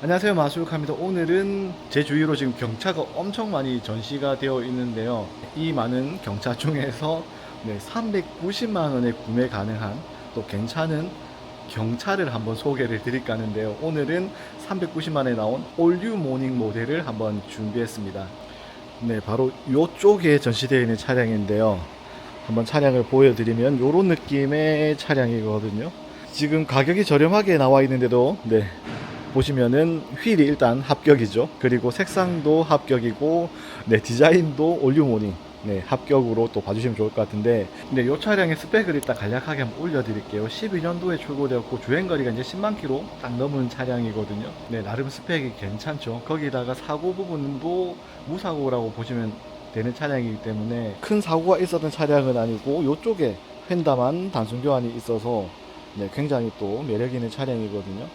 안녕하세요 마술카입니다. 오늘은 제 주위로 지금 경차가 엄청 많이 전시가 되어 있는데요. 이 많은 경차 중에서 네, 390만 원에 구매 가능한 또 괜찮은 경차를 한번 소개를 드릴까 하는데요. 오늘은 390만 원에 나온 올류 모닝 모델을 한번 준비했습니다. 네 바로 이쪽에 전시되어 있는 차량인데요. 한번 차량을 보여드리면 이런 느낌의 차량이거든요. 지금 가격이 저렴하게 나와 있는데도 네 보시면은 휠이 일단 합격이죠. 그리고 색상도 합격이고, 네 디자인도 올류모닝 네 합격으로 또 봐주시면 좋을 것 같은데, 근데 이 차량의 스펙을 일단 간략하게 한번 올려드릴게요. 12년도에 출고되었고 주행거리가 이제 10만 킬로 딱 넘은 차량이거든요. 네 나름 스펙이 괜찮죠. 거기다가 사고 부분도 무사고라고 보시면 되는 차량이기 때문에 큰 사고가 있었던 차량은 아니고 이쪽에 휀다만 단순 교환이 있어서 네, 굉장히 또 매력 있는 차량이거든요.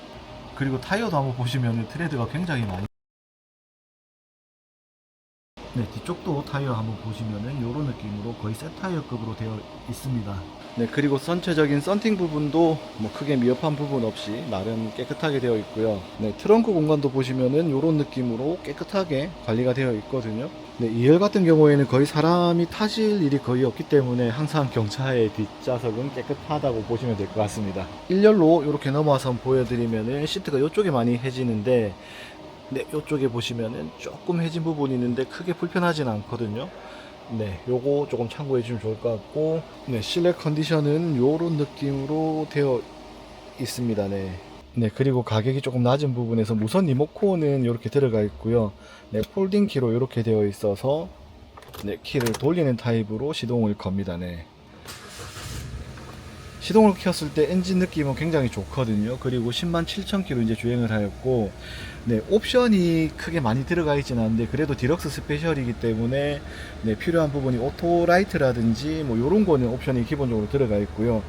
그리고 타이어도 한번 보시면 트레드가 굉장히 많이 네 뒤쪽도 타이어 한번 보시면은 이런 느낌으로 거의 새 타이어급으로 되어 있습니다. 네 그리고 전체적인 썬팅 부분도 뭐 크게 미흡한 부분 없이 나름 깨끗하게 되어 있고요. 네 트렁크 공간도 보시면은 이런 느낌으로 깨끗하게 관리가 되어 있거든요 네 2열 같은 경우에는 거의 사람이 타실 일이 거의 없기 때문에 항상 경차의 뒷좌석은 깨끗하다고 보시면 될 것 같습니다 1열로 이렇게 넘어와서 한번 보여드리면은 시트가 이쪽에 많이 해지는데 네, 이쪽에 보시면은 조금 해진 부분이 있는데 크게 불편하진 않거든요. 네, 요거 조금 참고해 주시면 좋을 것 같고, 네, 실내 컨디션은 요런 느낌으로 되어 있습니다. 네. 네, 그리고 가격이 조금 낮은 부분에서 무선 리모컨은 이렇게 들어가 있고요. 네, 폴딩 키로 이렇게 되어 있어서, 네, 키를 돌리는 타입으로 시동을 겁니다. 네. 시동을 켰을 때 엔진 느낌은 굉장히 좋거든요. 그리고 10만 7천 킬로 이제 주행을 하였고, 네, 옵션이 크게 많이 들어가 있진 않은데, 그래도 디럭스 스페셜이기 때문에, 네, 필요한 부분이 오토라이트라든지, 뭐, 요런 거는 옵션이 기본적으로 들어가 있고요.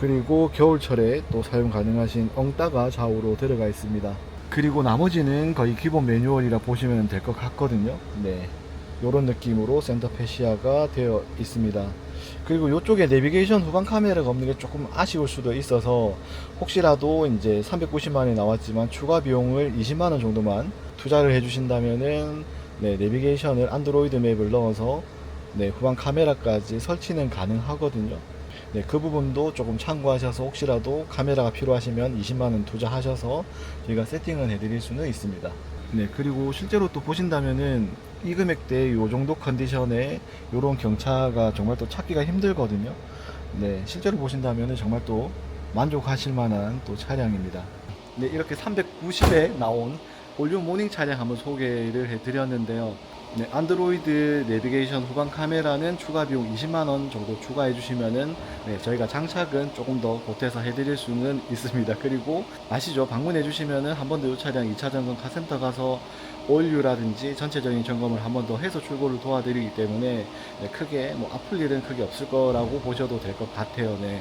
그리고 겨울철에 또 사용 가능하신 엉따가 좌우로 들어가 있습니다. 그리고 나머지는 거의 기본 매뉴얼이라 보시면 될 것 같거든요. 네. 요런 느낌으로 센터 페시아가 되어 있습니다. 그리고 이쪽에 내비게이션 후방 카메라가 없는 게 조금 아쉬울 수도 있어서 혹시라도 이제 390만 원이 나왔지만 추가 비용을 20만 원 정도만 투자를 해주신다면은 네, 내비게이션을 안드로이드 맵을 넣어서 네, 후방 카메라까지 설치는 가능하거든요. 네, 그 부분도 조금 참고하셔서 혹시라도 카메라가 필요하시면 20만 원 투자하셔서 저희가 세팅을 해드릴 수는 있습니다. 네, 그리고 실제로 또 보신다면은 이 금액대 요 정도 컨디션에 요런 경차가 정말 또 찾기가 힘들거든요. 네, 실제로 보신다면은 정말 또 만족하실 만한 또 차량입니다. 네, 이렇게 390에 나온 올류 모닝 차량 한번 소개를 해드렸는데요. 네, 안드로이드 내비게이션 후방 카메라는 추가 비용 20만 원 정도 추가해 주시면은 네, 저희가 장착은 조금 더 보태서 해드릴 수는 있습니다. 그리고 아시죠? 방문해 주시면은 한 번더이 차량 2차 점검 카센터 가서 오일류라든지 전체적인 점검을 한 번 더 해서 출고를 도와드리기 때문에 네, 크게 뭐 아플 일은 크게 없을 거라고 보셔도 될 것 같아요. 네.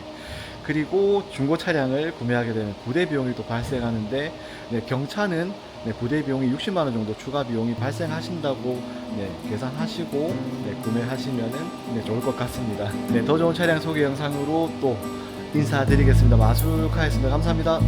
그리고 중고 차량을 구매하게 되면 부대 비용이 또 발생하는데 네, 경차는 네, 부대 비용이 60만 원 정도 추가 비용이 발생하신다고 네, 계산하시고 네, 구매하시면은 네, 좋을 것 같습니다. 네, 더 좋은 차량 소개 영상으로 또 인사드리겠습니다. 마술카였습니다. 감사합니다.